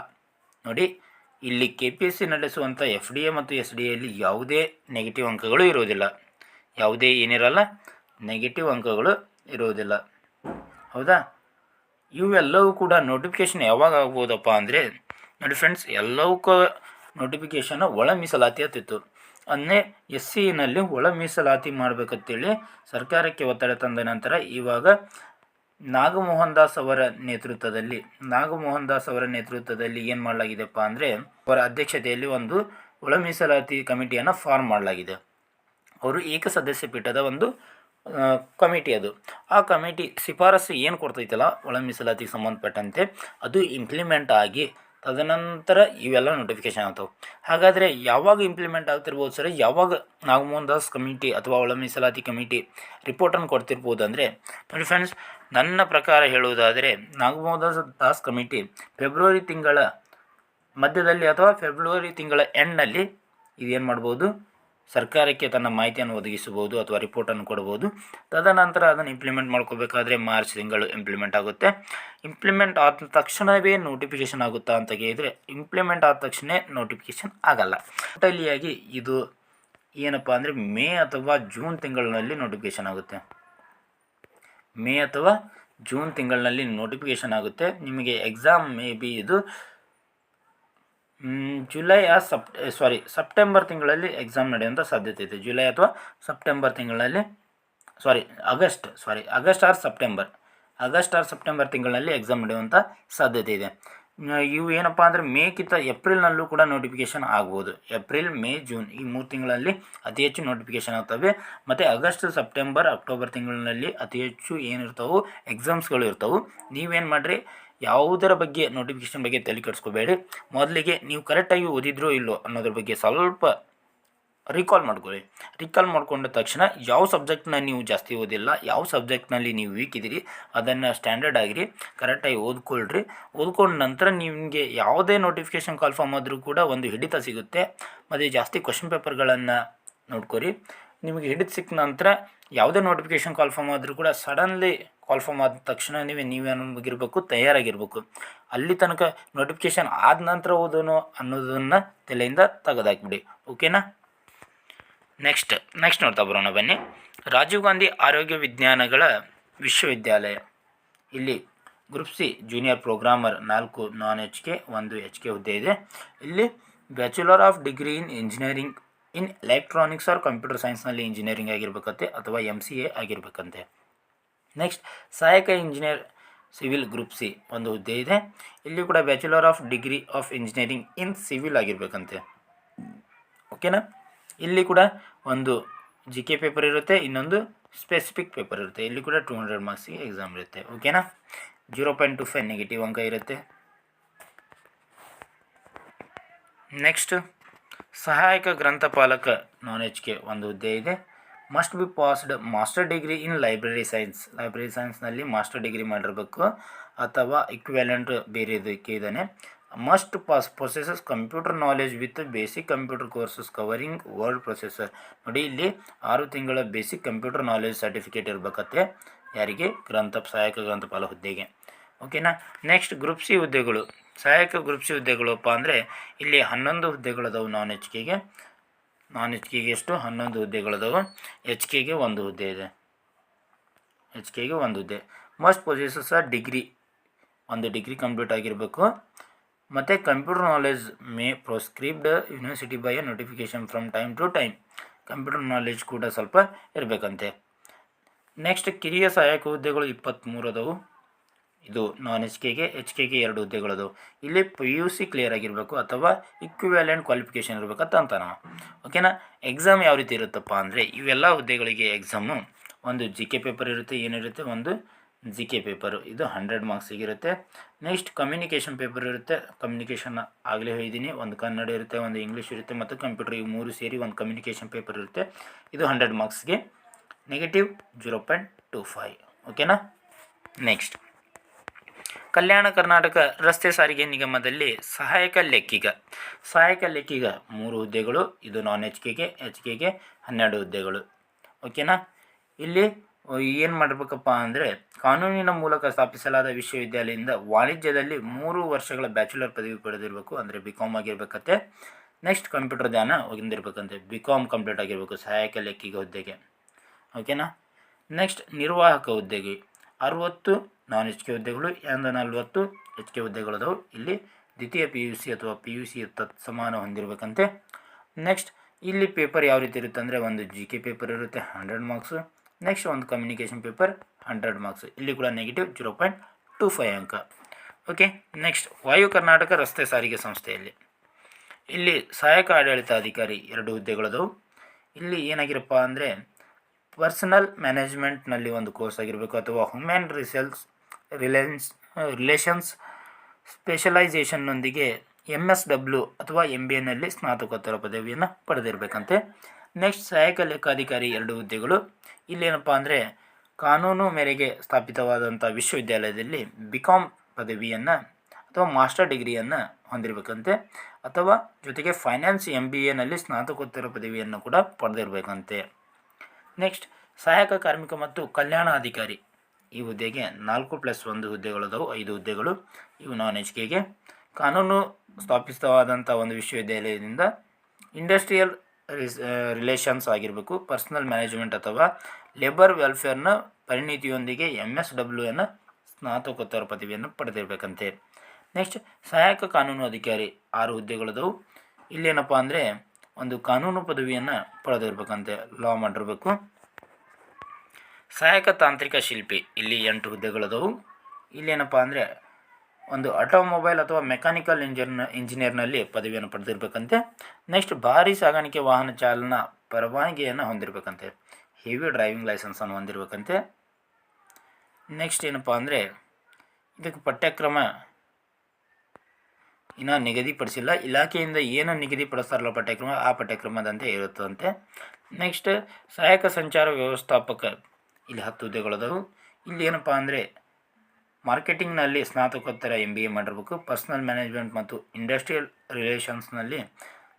ನೋಡಿ, ಇಲ್ಲಿ ಕೆ ಪಿ ಎಸ್ ಸಿ ನಡೆಸುವಂಥ ಎಫ್ ಡಿ ಎ ಮತ್ತು ಎಸ್ ಡಿ ಎಲ್ಲಿ ಯಾವುದೇ ನೆಗೆಟಿವ್ ಅಂಕಗಳು ಇರೋದಿಲ್ಲ ಯಾವುದೇ ಏನಿರಲ್ಲ ನೆಗೆಟಿವ್ ಅಂಕಗಳು ಇರುವುದಿಲ್ಲ. ಹೌದಾ? ಇವೆಲ್ಲವೂ ಕೂಡ ನೋಟಿಫಿಕೇಷನ್ ಯಾವಾಗ ಆಗ್ಬೋದಪ್ಪ ಅಂದರೆ, ನೋಡಿ ಫ್ರೆಂಡ್ಸ್ ಎಲ್ಲವಕ್ಕೂ ನೋಟಿಫಿಕೇಷನ್ ಒಳ ಮೀಸಲಾತಿ ಆಗ್ತಿತ್ತು ಅಂದರೆ ಎಸ್ ಸಿನಲ್ಲಿ ಒಳ ಮೀಸಲಾತಿ ಮಾಡಬೇಕಂತೇಳಿ ಸರ್ಕಾರಕ್ಕೆ ಒತ್ತಡ ತಂದ ನಂತರ ಇವಾಗ ನಾಗಮೋಹನ್ ದಾಸ್ ಅವರ ನೇತೃತ್ವದಲ್ಲಿ, ನಾಗಮೋಹನ್ ದಾಸ್ ಅವರ ನೇತೃತ್ವದಲ್ಲಿ ಏನು ಮಾಡಲಾಗಿದೆಪ್ಪ ಅಂದರೆ ಅವರ ಅಧ್ಯಕ್ಷತೆಯಲ್ಲಿ ಒಂದು ಒಳ ಮೀಸಲಾತಿ ಕಮಿಟಿಯನ್ನು ಫಾರ್ಮ್ ಮಾಡಲಾಗಿದೆ. ಅವರು ಏಕ ಸದಸ್ಯ ಪೀಠದ ಒಂದು ಕಮಿಟಿ ಅದು. ಆ ಕಮಿಟಿ ಶಿಫಾರಸು ಏನು ಕೊಡ್ತೈತಲ್ಲ ಒಳ ಮೀಸಲಾತಿಗೆ ಸಂಬಂಧಪಟ್ಟಂತೆ, ಅದು ಇಂಪ್ಲಿಮೆಂಟ್ ಆಗಿ ತದನಂತರ ಇವೆಲ್ಲ ನೋಟಿಫಿಕೇಶನ್ ಆಗ್ತವೆ. ಹಾಗಾದರೆ ಯಾವಾಗ ಇಂಪ್ಲಿಮೆಂಟ್ ಆಗ್ತಿರ್ಬೋದು ಸರ್? ಯಾವಾಗ ನಾಗಮೋಹನ್ ದಾಸ್ ಕಮಿಟಿ ಅಥವಾ ಒಳ ಮೀಸಲಾತಿ ಕಮಿಟಿ ರಿಪೋರ್ಟನ್ನು ಕೊಡ್ತಿರ್ಬೋದು ಅಂದರೆ, ನೋಡಿ ಫ್ರೆಂಡ್ಸ್ ನನ್ನ ಪ್ರಕಾರ ಹೇಳುವುದಾದರೆ ನಾಗಮೋಹನ್ ದಾಸ್ ದಾಸ್ ಕಮಿಟಿ ಫೆಬ್ರವರಿ ತಿಂಗಳ ಮಧ್ಯದಲ್ಲಿ ಅಥವಾ ಫೆಬ್ರವರಿ ತಿಂಗಳ ಎಂಡ್ನಲ್ಲಿ ಇದೇನು ಮಾಡ್ಬೋದು? ಸರ್ಕಾರಕ್ಕೆ ತನ್ನ ಮಾಹಿತಿಯನ್ನು ಒದಗಿಸಬಹುದು ಅಥವಾ ರಿಪೋರ್ಟನ್ನು ಕೊಡಬಹುದು. ತದನಂತರ ಅದನ್ನು ಇಂಪ್ಲಿಮೆಂಟ್ ಮಾಡ್ಕೋಬೇಕಾದ್ರೆ ಮಾರ್ಚ್ ತಿಂಗಳು ಇಂಪ್ಲಿಮೆಂಟ್ ಆಗುತ್ತೆ. ಇಂಪ್ಲಿಮೆಂಟ್ ಆದ ತಕ್ಷಣವೇ ನೋಟಿಫಿಕೇಷನ್ ಆಗುತ್ತಾ ಅಂತ ಕೇಳಿದರೆ ಇಂಪ್ಲಿಮೆಂಟ್ ಆದ ತಕ್ಷಣ ನೋಟಿಫಿಕೇಷನ್ ಆಗಲ್ಲ. ಟೋಟಲಿಯಾಗಿ ಇದು ಏನಪ್ಪ ಅಂದರೆ ಮೇ ಅಥವಾ ಜೂನ್ ತಿಂಗಳಿನಲ್ಲಿ ನೋಟಿಫಿಕೇಷನ್ ಆಗುತ್ತೆ. ಮೇ ಅಥವಾ ಜೂನ್ ತಿಂಗಳಿನಲ್ಲಿ ನೋಟಿಫಿಕೇಷನ್ ಆಗುತ್ತೆ. ನಿಮಗೆ ಎಕ್ಸಾಮ್ ಮೇ ಬಿ ಇದು ಜುಲೈ ಆ ಸಪ್ ಸಾರಿ ಸೆಪ್ಟೆಂಬರ್ ತಿಂಗಳಲ್ಲಿ ಎಕ್ಸಾಮ್ ನಡೆಯುವಂಥ ಸಾಧ್ಯತೆ ಇದೆ. ಜುಲೈ ಅಥವಾ ಸೆಪ್ಟೆಂಬರ್ ತಿಂಗಳಲ್ಲಿ sorry August sorry August or September, August or September ತಿಂಗಳಲ್ಲಿ ಎಕ್ಸಾಮ್ ನಡೆಯುವಂಥ ಸಾಧ್ಯತೆ ಇದೆ. ಇವು ಏನಪ್ಪ ಅಂದರೆ ಮೇಕ್ಕಿಂತ ಏಪ್ರಿಲ್ನಲ್ಲೂ ಕೂಡ ನೋಟಿಫಿಕೇಷನ್ ಆಗ್ಬೋದು. ಏಪ್ರಿಲ್, ಮೇ, ಜೂನ್ ಈ ಮೂರು ತಿಂಗಳಲ್ಲಿ ಅತಿ ಹೆಚ್ಚು ನೋಟಿಫಿಕೇಷನ್ ಆಗ್ತವೆ. ಮತ್ತು ಆಗಸ್ಟ್, ಸೆಪ್ಟೆಂಬರ್, ಅಕ್ಟೋಬರ್ ತಿಂಗಳಿನಲ್ಲಿ ಅತಿ ಹೆಚ್ಚು ಏನಿರ್ತಾವೆ ಎಕ್ಸಾಮ್ಸ್ಗಳು ಇರ್ತವೆ. ನೀವೇನು ಮಾಡಿರಿ ಯಾವುದರ ಬಗ್ಗೆ ನೋಟಿಫಿಕೇಶನ್ ಬಗ್ಗೆ ತಲೆ ಕೆಡಿಸ್ಕೋಬೇಡಿ. ಮೊದಲಿಗೆ ನೀವು ಕರೆಕ್ಟಾಗಿ ಓದಿದ್ರೋ ಇಲ್ಲೋ ಅನ್ನೋದ್ರ ಬಗ್ಗೆ ಸ್ವಲ್ಪ ರಿಕಾಲ್ ಮಾಡ್ಕೊಳ್ಳಿ. ರಿಕಾಲ್ ಮಾಡಿಕೊಂಡ ತಕ್ಷಣ ಯಾವ ಸಬ್ಜೆಕ್ಟ್ನ ನೀವು ಜಾಸ್ತಿ ಓದಿಲ್ಲ, ಯಾವ ಸಬ್ಜೆಕ್ಟ್ನಲ್ಲಿ ನೀವು ವೀಕ್ ಇದ್ದೀರಿ, ಅದನ್ನು ಸ್ಟ್ಯಾಂಡರ್ಡ್ ಆಗಿರಿ ಕರೆಕ್ಟಾಗಿ ಓದ್ಕೊಳ್ರಿ. ಓದ್ಕೊಂಡ ನಂತರ ನಿಮಗೆ ಯಾವುದೇ ನೋಟಿಫಿಕೇಷನ್ ಕಾಲ್ಫಾರ್ಮ್ ಆದರೂ ಕೂಡ ಒಂದು ಹಿಡಿತ ಸಿಗುತ್ತೆ. ಮತ್ತು ಜಾಸ್ತಿ ಕ್ವಶನ್ ಪೇಪರ್ಗಳನ್ನು ನೋಡ್ಕೊರಿ. ನಿಮಗೆ ಹಿಡಿತ ಸಿಕ್ಕ ನಂತರ ಯಾವುದೇ ನೋಟಿಫಿಕೇಷನ್ ಕಾಲ್ಫಾರ್ಮ್ ಆದರೂ ಕೂಡ ಸಡನ್ಲಿ ಕಾಲ್ಫಾರ್ಮ್ ಆದ ತಕ್ಷಣ ನೀವೇ ನೀವೇನಾಗಿರ್ಬೇಕು ತಯಾರಾಗಿರ್ಬೇಕು. ಅಲ್ಲಿ ತನಕ ನೋಟಿಫಿಕೇಷನ್ ಆದ ನಂತರ ಓದೋನು ಅನ್ನೋದನ್ನು ತಲೆಯಿಂದ ತೆಗೆದಾಕ್ಬಿಡಿ. ಓಕೆನಾ ನೆಕ್ಸ್ಟ್ ನೆಕ್ಸ್ಟ್ ನೋಡ್ತಾ ಬರೋಣ ಬನ್ನಿ. ರಾಜೀವ್ ಗಾಂಧಿ ಆರೋಗ್ಯ ವಿಜ್ಞಾನಗಳ ವಿಶ್ವವಿದ್ಯಾಲಯ. ಇಲ್ಲಿ ಗ್ರೂಪ್ ಸಿ ಜೂನಿಯರ್ ಪ್ರೋಗ್ರಾಮರ್ ನಾಲ್ಕು ನಾನ್ ಎಚ್ ಕೆ ಒಂದು ಎಚ್ ಕೆ ಹುದ್ದೆ ಇದೆ. ಇಲ್ಲಿ bachelor of degree in engineering in electronics or computer ಸೈನ್ಸ್ನಲ್ಲಿ engineering ಆಗಿರ್ಬೇಕಂತೆ ಅಥವಾ ಎಂ ಸಿ ಎ ಆಗಿರ್ಬೇಕಂತೆ. ನೆಕ್ಸ್ಟ್ ಸಹಾಯಕ ಇಂಜಿನಿಯರ್ ಸಿವಿಲ್ ಗ್ರೂಪ್ ಸಿ ಒಂದು ಹುದ್ದೆ ಇದೆ. ಇಲ್ಲಿ ಕೂಡ bachelor of degree of engineering in civil ಆಗಿರ್ಬೇಕಂತೆ. ಓಕೆನಾ ಇಲ್ಲಿ ಕೂಡ ಒಂದು ಜಿ ಕೆ ಪೇಪರ್ ಇರುತ್ತೆ, ಇನ್ನೊಂದು ಸ್ಪೆಸಿಫಿಕ್ ಪೇಪರ್ ಇರುತ್ತೆ. ಇಲ್ಲಿ ಕೂಡ ಟೂ ಹಂಡ್ರೆಡ್ ಮಾರ್ಕ್ಸಿಗೆ ಎಕ್ಸಾಮ್ ಇರುತ್ತೆ. ಓಕೆನಾ zero point two five negative ಅಂಕ ಇರುತ್ತೆ. ನೆಕ್ಸ್ಟ್ ಸಹಾಯಕ ಗ್ರಂಥಪಾಲಕ ನಾನ್ ಎಚ್ ಕೆ ಒಂದು ಹುದ್ದೆ ಇದೆ. Must be passed master degree in library science library ಸೈನ್ಸ್ನಲ್ಲಿ master degree ಮಾಡಿರಬೇಕು ಅಥವಾ ಇಕ್ವೆಲೆಂಟ್ ಬೇರೆ ಇದಕ್ಕೆ ಇದ್ದಾನೆ. Must pass processes computer knowledge with basic computer courses covering word processor ನೋಡಿ ಇಲ್ಲಿ ಆರು ತಿಂಗಳ ಬೇಸಿಕ್ ಕಂಪ್ಯೂಟರ್ ನಾಲೆಜ್ ಸರ್ಟಿಫಿಕೇಟ್ ಇರಬೇಕತ್ತೆ ಯಾರಿಗೆ? ಗ್ರಂಥ ಸಹಾಯಕ ಗ್ರಂಥಪಾಲ ಹುದ್ದೆಗೆ. ಓಕೆನಾ ನೆಕ್ಸ್ಟ್ ಗ್ರೂಪ್ ಸಿ ಹುದ್ದೆಗಳು. ಸಹಾಯಕ ಗ್ರೂಪ್ ಸಿ ಹುದ್ದೆಗಳಪ್ಪ ಅಂದರೆ ಇಲ್ಲಿ ಹನ್ನೊಂದು ಹುದ್ದೆಗಳದಾವು ನಾನ್ ಎಚ್ ಕೆಗೆ ನಾನ್ ಎಚ್ ಕೆಗೆ ಎಷ್ಟು? ಹನ್ನೊಂದು ಹುದ್ದೆಗಳದಾವು. ಎಚ್ ಕೆಗೆ ಒಂದು ಹುದ್ದೆ ಇದೆ. ಎಚ್ ಕೆಗೆ ಒಂದು ಹುದ್ದೆ. ಮಸ್ಟ್ ಪೊಸೆಸಸ್ ಆ ಡಿಗ್ರಿ ಒಂದು ಡಿಗ್ರಿ ಕಂಪ್ಲೀಟ್ ಆಗಿರಬೇಕು. ಮತ್ತು computer knowledge may proscribed university by a notification from time to time computer knowledge ಕೂಡ ಸ್ವಲ್ಪ ಇರಬೇಕಂತೆ. ನೆಕ್ಸ್ಟ್ ಕಿರಿಯ ಸಹಾಯಕ ಹುದ್ದೆಗಳು ಇಪ್ಪತ್ತ್ಮೂರು ಅದಾವು ಇದು ನಾನ್ ಎಚ್ ಕೆಗೆ ಎಚ್ ಕೆಗೆ ಎರಡು ಹುದ್ದೆಗಳದು. ಇಲ್ಲಿ ಪಿ ಯು ಸಿ ಕ್ಲಿಯರ್ ಆಗಿರಬೇಕು ಅಥವಾ ಇಕ್ವಿವ್ಯಾಲೆಂಟ್ ಕ್ವಾಲಿಫಿಕೇಷನ್ ಇರಬೇಕಂತ ಅಂತ ನಾವು ಓಕೆನಾ ಎಕ್ಸಾಮ್ ಯಾವ ರೀತಿ ಇರುತ್ತಪ್ಪ ಅಂದರೆ, ಇವೆಲ್ಲ ಹುದ್ದೆಗಳಿಗೆ ಎಕ್ಸಾಮು ಒಂದು ಜಿ ಕೆ ಪೇಪರ್ ಇರುತ್ತೆ, ಏನಿರುತ್ತೆ? ಒಂದು ಜಿ ಕೆ ಪೇಪರು ಇದು ಹಂಡ್ರೆಡ್ ಮಾರ್ಕ್ಸಿಗೆ ಇರುತ್ತೆ. ನೆಕ್ಸ್ಟ್ ಕಮ್ಯುನಿಕೇಷನ್ ಪೇಪರ್ ಇರುತ್ತೆ. ಕಮ್ಯುನಿಕೇಷನ್ ಆಗಲೇ ಹೇಳಿದ್ದೀನಿ ಒಂದು ಕನ್ನಡ ಇರುತ್ತೆ, ಒಂದು ಇಂಗ್ಲೀಷ್ ಇರುತ್ತೆ, ಮತ್ತು ಕಂಪ್ಯೂಟರ್ ಇವು ಮೂರು ಸೇರಿ ಒಂದು ಕಮ್ಯುನಿಕೇಷನ್ ಪೇಪರ್ ಇರುತ್ತೆ. ಇದು hundred ಮಾರ್ಕ್ಸ್ಗೆ negative zero point two five ಓಕೆನಾ ನೆಕ್ಸ್ಟ್ ಕಲ್ಯಾಣ ಕರ್ನಾಟಕ ರಸ್ತೆ ಸಾರಿಗೆ ನಿಗಮದಲ್ಲಿ ಸಹಾಯಕ ಲೆಕ್ಕಿಗ. ಸಹಾಯಕ ಲೆಕ್ಕಿಗ ಮೂರು ಹುದ್ದೆಗಳು, ಇದು ನಾನ್ ಎಚ್ ಕೆಗೆ ಎಚ್ ಕೆಗೆ ಹನ್ನೆರಡು ಹುದ್ದೆಗಳು. ಓಕೆನಾ ಇಲ್ಲಿ ಏನು ಮಾಡಬೇಕಪ್ಪ ಅಂದರೆ, ಕಾನೂನಿನ ಮೂಲಕ ಸ್ಥಾಪಿಸಲಾದ ವಿಶ್ವವಿದ್ಯಾಲಯದಿಂದ ವಾಣಿಜ್ಯದಲ್ಲಿ ಮೂರು ವರ್ಷಗಳ ಬ್ಯಾಚುಲರ್ ಪದವಿ ಪಡೆದಿರಬೇಕು, ಅಂದರೆ ಬಿ ಕಾಮ್ ಆಗಿರ್ಬೇಕಂತೆ. ನೆಕ್ಸ್ಟ್ ಕಂಪ್ಯೂಟರ್ ಜ್ಞಾನ ಹೊಂದಿರಬೇಕಂತೆ ಬಿ ಕಾಮ್ ಕಂಪ್ಲೀಟ್ ಆಗಿರಬೇಕು ಸಹಾಯಕ ಲೆಕ್ಕಿಗ ಹುದ್ದೆಗೆ. ಓಕೆನಾ ನೆಕ್ಸ್ಟ್ ನಿರ್ವಾಹಕ ಹುದ್ದೆಗೆ. ಅರುವತ್ತು ನಾನ್ ಎಚ್ ಕೆ ಹುದ್ದೆಗಳು, ಎಂದ ನಲ್ವತ್ತು ಎಚ್ ಕೆ ಹುದ್ದೆಗಳದವು ಇಲ್ಲಿ ದ್ವಿತೀಯ ಪಿ ಯು ಸಿ ಅಥವಾ ಪಿ ಯು ಸಿ ತತ್ಸಮಾನ ಹೊಂದಿರಬೇಕಂತೆ. ನೆಕ್ಸ್ಟ್ ಇಲ್ಲಿ ಪೇಪರ್ ಯಾವ ರೀತಿ ಇರುತ್ತೆ ಅಂದರೆ ಒಂದು ಜಿ ಕೆ ಪೇಪರ್ ಇರುತ್ತೆ ಹಂಡ್ರೆಡ್ ಮಾರ್ಕ್ಸು ನೆಕ್ಸ್ಟ್ ಒಂದು ಕಮ್ಯುನಿಕೇಷನ್ ಪೇಪರ್ ಹಂಡ್ರೆಡ್ ಮಾರ್ಕ್ಸ್ ಇಲ್ಲಿ ಕೂಡ negative zero point two five ಅಂಕ. ಓಕೆ ನೆಕ್ಸ್ಟ್ ವಾಯು ಕರ್ನಾಟಕ ರಸ್ತೆ ಸಾರಿಗೆ ಸಂಸ್ಥೆಯಲ್ಲಿ. ಇಲ್ಲಿ ಸಹಾಯಕ ಆಡಳಿತಾಧಿಕಾರಿ ಎರಡು ಹುದ್ದೆಗಳದವು ಇಲ್ಲಿ ಏನಾಗಿರಪ್ಪ ಅಂದರೆ ಪರ್ಸನಲ್ ಮ್ಯಾನೇಜ್ಮೆಂಟ್ನಲ್ಲಿ ಒಂದು ಕೋರ್ಸ್ ಆಗಿರಬೇಕು ಅಥವಾ ಹ್ಯೂಮ್ಯಾನ್ ರಿಸಲ್ಸ್ ರಿಲಯನ್ಸ್, ರಿಲೇಷನ್ಸ್ ಸ್ಪೆಷಲೈಸೇಷನ್ನೊಂದಿಗೆ ಎಂ ಎಸ್ ಡಬ್ಲ್ಯೂ ಅಥವಾ ಎಂ ಬಿ ಎನಲ್ಲಿ ಸ್ನಾತಕೋತ್ತರ ಪದವಿಯನ್ನು ಪಡೆದಿರಬೇಕಂತೆ. ನೆಕ್ಸ್ಟ್, ಸಹಾಯಕ ಲೆಕ್ಕಾಧಿಕಾರಿ ಎರಡು ಹುದ್ದೆಗಳು. ಇಲ್ಲೇನಪ್ಪ ಅಂದರೆ ಕಾನೂನು ಮೇರೆಗೆ ಸ್ಥಾಪಿತವಾದಂಥ ವಿಶ್ವವಿದ್ಯಾಲಯದಲ್ಲಿ ಬಿ ಕಾಮ್ ಪದವಿಯನ್ನು ಅಥವಾ ಮಾಸ್ಟರ್ ಡಿಗ್ರಿಯನ್ನು ಹೊಂದಿರಬೇಕಂತೆ. ಅಥವಾ ಜೊತೆಗೆ ಫೈನಾನ್ಸ್ ಎಂ ಬಿ ಎನಲ್ಲಿ ಸ್ನಾತಕೋತ್ತರ ಪದವಿಯನ್ನು ಕೂಡ ಪಡೆದಿರಬೇಕಂತೆ. ನೆಕ್ಸ್ಟ್, ಸಹಾಯಕ ಕಾರ್ಮಿಕ ಮತ್ತು ಕಲ್ಯಾಣ ಅಧಿಕಾರಿ ಈ ಹುದ್ದೆಗೆ ನಾಲ್ಕು ಪ್ಲಸ್ ಒಂದು ಹುದ್ದೆಗಳದವು ಐದು ಹುದ್ದೆಗಳು ಇವು ನಾನ್ ಎಚ್ ಕೆಗೆ ಕಾನೂನು ಸ್ಥಾಪಿತವಾದಂಥ ಒಂದು ವಿಶ್ವವಿದ್ಯಾಲಯದಿಂದ ಇಂಡಸ್ಟ್ರಿಯಲ್ ರಿಲೇಷನ್ಸ್ ಆಗಿರಬೇಕು ಪರ್ಸನಲ್ ಮ್ಯಾನೇಜ್ಮೆಂಟ್ ಅಥವಾ ಲೇಬರ್ ವೆಲ್ಫೇರ್ನ ಪರಿಣಿತಿಯೊಂದಿಗೆ ಎಂ ಎಸ್ ಅನ್ನು ಸ್ನಾತಕೋತ್ತರ ಪದವಿಯನ್ನು ಪಡೆದಿರಬೇಕಂತೆ. ನೆಕ್ಸ್ಟ್ ಸಹಾಯಕ ಕಾನೂನು ಅಧಿಕಾರಿ ಆರು ಹುದ್ದೆಗಳದವು ಇಲ್ಲೇನಪ್ಪ ಅಂದರೆ ಒಂದು ಕಾನೂನು ಪದವಿಯನ್ನು ಪಡೆದಿರ್ಬೇಕಂತೆ ಲಾ ಮಾಡಿರಬೇಕು. ಸಹಾಯಕ ತಾಂತ್ರಿಕ ಶಿಲ್ಪಿ. ಇಲ್ಲಿ ಎಂಟು ಹುದ್ದೆಗಳದವು. ಇಲ್ಲೇನಪ್ಪ ಅಂದರೆ ಒಂದು ಆಟೋಮೊಬೈಲ್ ಅಥವಾ ಮೆಕ್ಯಾನಿಕಲ್ ಇಂಜಿನ್ ಇಂಜಿನಿಯರ್ನಲ್ಲಿ ಪದವಿಯನ್ನು ಪಡೆದಿರಬೇಕಂತೆ. ನೆಕ್ಸ್ಟ್ ಭಾರಿ ಸಾಗಾಣಿಕೆ ವಾಹನ ಚಾಲನಾ ಪರವಾನಗಿಯನ್ನು ಹೊಂದಿರಬೇಕಂತೆ. ಹೆವಿ ಡ್ರೈವಿಂಗ್ ಲೈಸೆನ್ಸನ್ನು ಹೊಂದಿರಬೇಕಂತೆ. ನೆಕ್ಸ್ಟ್ ಏನಪ್ಪ ಅಂದರೆ ಇದಕ್ಕೆ ಪಠ್ಯಕ್ರಮ ಇನ್ನು ನಿಗದಿಪಡಿಸಿಲ್ಲ. ಇಲಾಖೆಯಿಂದ ಏನು ನಿಗದಿಪಡಿಸ್ತಾರಲ್ಲ ಪಠ್ಯಕ್ರಮ, ಆ ಪಠ್ಯಕ್ರಮದಂತೆ ಇರುತ್ತಂತೆ. ನೆಕ್ಸ್ಟ್ ಸಹಾಯಕ ಸಂಚಾರ ವ್ಯವಸ್ಥಾಪಕ ಇಲ್ಲಿ ಹತ್ತು ಹುದ್ದೆಗಳದವು. ಇಲ್ಲಿ ಏನಪ್ಪ ಅಂದರೆ ಮಾರ್ಕೆಟಿಂಗ್ನಲ್ಲಿ ಸ್ನಾತಕೋತ್ತರ ಎಂ ಬಿ ಎ ಮಾಡಿರಬೇಕು. ಪರ್ಸ್ನಲ್ ಮ್ಯಾನೇಜ್ಮೆಂಟ್ ಮತ್ತು ಇಂಡಸ್ಟ್ರಿಯಲ್ ರಿಲೇಷನ್ಸ್ನಲ್ಲಿ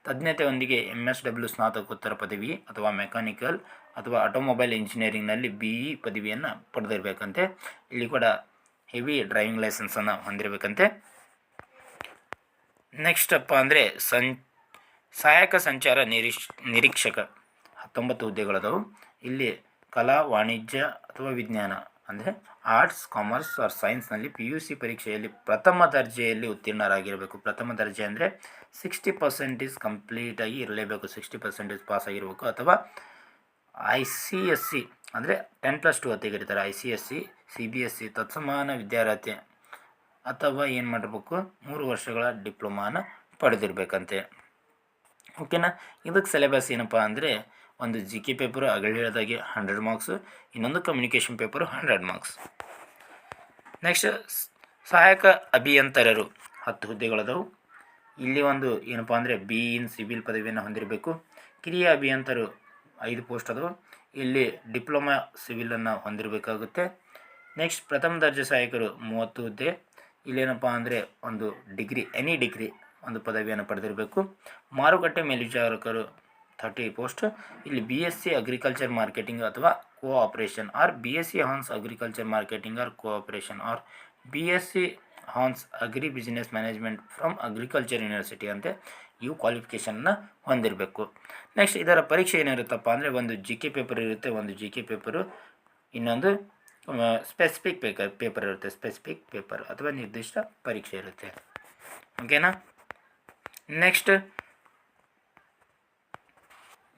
ತಜ್ಞತೆಯೊಂದಿಗೆ ಎಂ ಎಸ್ ಡಬ್ಲ್ಯೂ ಸ್ನಾತಕೋತ್ತರ ಪದವಿ ಅಥವಾ ಮೆಕ್ಯಾನಿಕಲ್ ಅಥವಾ ಆಟೋಮೊಬೈಲ್ ಇಂಜಿನಿಯರಿಂಗ್ನಲ್ಲಿ ಬಿ ಇ ಪದವಿಯನ್ನು ಪಡೆದಿರಬೇಕಂತೆ. ಇಲ್ಲಿ ಕೂಡ ಹೆವಿ ಡ್ರೈವಿಂಗ್ ಲೈಸೆನ್ಸನ್ನು ಹೊಂದಿರಬೇಕಂತೆ. ನೆಕ್ಸ್ಟ್ ಅಪ್ಪ ಅಂದರೆ ಸಂ, ಸಹಾಯಕ ಸಂಚಾರ ನಿರೀಕ್ಷ, ನಿರೀಕ್ಷಕ ಹತ್ತೊಂಬತ್ತು ಹುದ್ದೆಗಳದವು. ಇಲ್ಲಿ ಕಲಾ, ವಾಣಿಜ್ಯ ಅಥವಾ ವಿಜ್ಞಾನ ಅಂದರೆ ಆರ್ಟ್ಸ್ ಕಾಮರ್ಸ್ ಆರ್ ಸೈನ್ಸ್ನಲ್ಲಿ ಪಿ ಯು ಸಿ ಪರೀಕ್ಷೆಯಲ್ಲಿ ಪ್ರಥಮ ದರ್ಜೆಯಲ್ಲಿ ಉತ್ತೀರ್ಣರಾಗಿರಬೇಕು. ಪ್ರಥಮ ದರ್ಜೆ ಅಂದರೆ ಸಿಕ್ಸ್ಟಿ ಪರ್ಸೆಂಟೇಜ್ ಕಂಪ್ಲೀಟಾಗಿ ಇರಲೇಬೇಕು. ಸಿಕ್ಸ್ಟಿ ಪರ್ಸೆಂಟೇಜ್ ಪಾಸ್ ಆಗಿರಬೇಕು. ಅಥವಾ ಐ ಸಿ ಎಸ್ ಸಿ ಅಂದರೆ ಟೆನ್ ಪ್ಲಸ್ ಟು ಅಂತ ಕರೀತಾರೆ I C S C C B S C ತತ್ಸಮಾನ ವಿದ್ಯಾರ್ಹತೆ ಅಥವಾ ಏನು ಮಾಡಬೇಕು? ಮೂರು ವರ್ಷಗಳ ಡಿಪ್ಲೊಮಾನ ಪಡೆದಿರಬೇಕಂತೆ. ಓಕೆನಾ ಇದಕ್ಕೆ ಸಿಲೆಬಸ್ ಏನಪ್ಪ ಅಂದರೆ ಒಂದು ಜಿ ಕೆ ಪೇಪರ್ ಆಗಲೇ ಹೇಳಿದಾಗೆ ಹಂಡ್ರೆಡ್ ಮಾರ್ಕ್ಸ್ ಇನ್ನೊಂದು communication paper hundred marks next ಸಹಾಯಕ ಅಭಿಯಂತರರು. ಹತ್ತು ಹುದ್ದೆಗಳದವು. ಇಲ್ಲಿ ಒಂದು ಏನಪ್ಪ ಅಂದರೆ ಬಿ ಇನ್ ಸಿವಿಲ್ ಪದವಿಯನ್ನು ಹೊಂದಿರಬೇಕು. ಕಿರಿಯ ಅಭಿಯಂತರು ಐದು ಪೋಸ್ಟ್ ಅದಾವೆ. ಇಲ್ಲಿ ಡಿಪ್ಲೊಮಾ ಸಿವಿಲನ್ನು ಹೊಂದಿರಬೇಕಾಗುತ್ತೆ. ನೆಕ್ಸ್ಟ್ ಪ್ರಥಮ ದರ್ಜೆ ಸಹಾಯಕರು ಮೂವತ್ತು ಹುದ್ದೆ. ಇಲ್ಲೇನಪ್ಪ ಅಂದರೆ ಒಂದು ಡಿಗ್ರಿ ಎನಿ ಡಿಗ್ರಿ ಒಂದು ಪದವಿಯನ್ನು ಪಡೆದಿರಬೇಕು. ಮಾರುಕಟ್ಟೆ ಮೇಲ್ವಿಚಾರಕರು ಥರ್ಟಿ ಪೋಸ್ಟ್ ಇಲ್ಲಿ B S C agriculture marketing ಅಥವಾ co operation or B S C hons agriculture marketing or co operation or B S C hons agri business management from agriculture university ಅಂತೆ ಇವು ಕ್ವಾಲಿಫಿಕೇಷನ್ನ ಹೊಂದಿರಬೇಕು. ನೆಕ್ಸ್ಟ್ ಇದರ ಪರೀಕ್ಷೆ ಏನಿರುತ್ತಪ್ಪ ಅಂದರೆ ಒಂದು G K paper ಇರುತ್ತೆ, ಒಂದು ಜಿ ಕೆ ಪೇಪರು ಇನ್ನೊಂದು ಸ್ಪೆಸಿಫಿಕ್ ಪೇಪರ್ ಪೇಪರ್ ಇರುತ್ತೆ ಸ್ಪೆಸಿಫಿಕ್ ಪೇಪರ್ ಅಥವಾ ನಿರ್ದಿಷ್ಟ ಪರೀಕ್ಷೆ ಇರುತ್ತೆ. ಓಕೆನಾ ನೆಕ್ಸ್ಟ್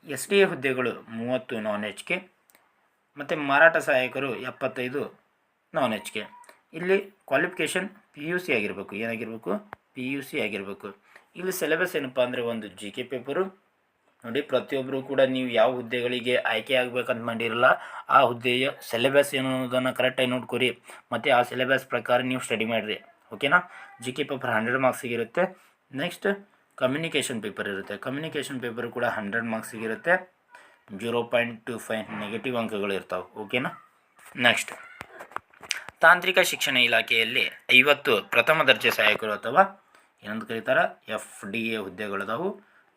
ಎಸ್ ಡಿ ಎ ಹುದ್ದೆಗಳು ಮೂವತ್ತು ನಾನ್ ಎಚ್ ಕೆ ಮತ್ತು ಮಾರಾಟ ಸಹಾಯಕರು ಎಪ್ಪತ್ತೈದು ನಾನ್ ಎಚ್ ಕೆ ಇಲ್ಲಿ ಕ್ವಾಲಿಫಿಕೇಷನ್ ಪಿ ಯು ಸಿ ಆಗಿರಬೇಕು. ಏನಾಗಿರಬೇಕು? ಪಿ ಯು ಸಿ ಆಗಿರಬೇಕು. ಇಲ್ಲಿ ಸಿಲೆಬಸ್ ಏನಪ್ಪ ಅಂದರೆ ಒಂದು ಜಿ ಕೆ ಪೇಪರು ನೋಡಿ ಪ್ರತಿಯೊಬ್ಬರು ಕೂಡ ನೀವು ಯಾವ ಹುದ್ದೆಗಳಿಗೆ ಆಯ್ಕೆ ಆಗಬೇಕಂತ ಮಾಡಿರಲ್ಲ, ಆ ಹುದ್ದೆಯ ಸಿಲೆಬಸ್ ಏನು ಅನ್ನೋದನ್ನು ಕರೆಕ್ಟಾಗಿ ನೋಡ್ಕೊರಿ. ಮತ್ತು ಆ ಸಿಲೆಬಸ್ ಪ್ರಕಾರ ನೀವು ಸ್ಟಡಿ ಮಾಡಿರಿ. ಓಕೆನಾ ಜಿ ಕೆ ಪೇಪರ್ ಹಂಡ್ರೆಡ್ ಮಾರ್ಕ್ಸಿಗಿರುತ್ತೆ ನೆಕ್ಸ್ಟ್ ಕಮ್ಯುನಿಕೇಷನ್ ಪೇಪರ್ ಇರುತ್ತೆ. ಕಮ್ಯುನಿಕೇಷನ್ ಪೇಪರ್ ಕೂಡ hundred ಮಾರ್ಕ್ಸಿಗಿರುತ್ತೆ zero point two five negative ಅಂಕಗಳು ಇರ್ತಾವೆ. ಓಕೆನಾ ನೆಕ್ಸ್ಟ್ ತಾಂತ್ರಿಕ ಶಿಕ್ಷಣ ಇಲಾಖೆಯಲ್ಲಿ ಐವತ್ತು ಪ್ರಥಮ ದರ್ಜೆ ಸಹಾಯಕರು ಅಥವಾ ಏನಂತ ಕರೀತಾರೆ? ಎಫ್ ಡಿ ಎ ಹುದ್ದೆಗಳದಾವು.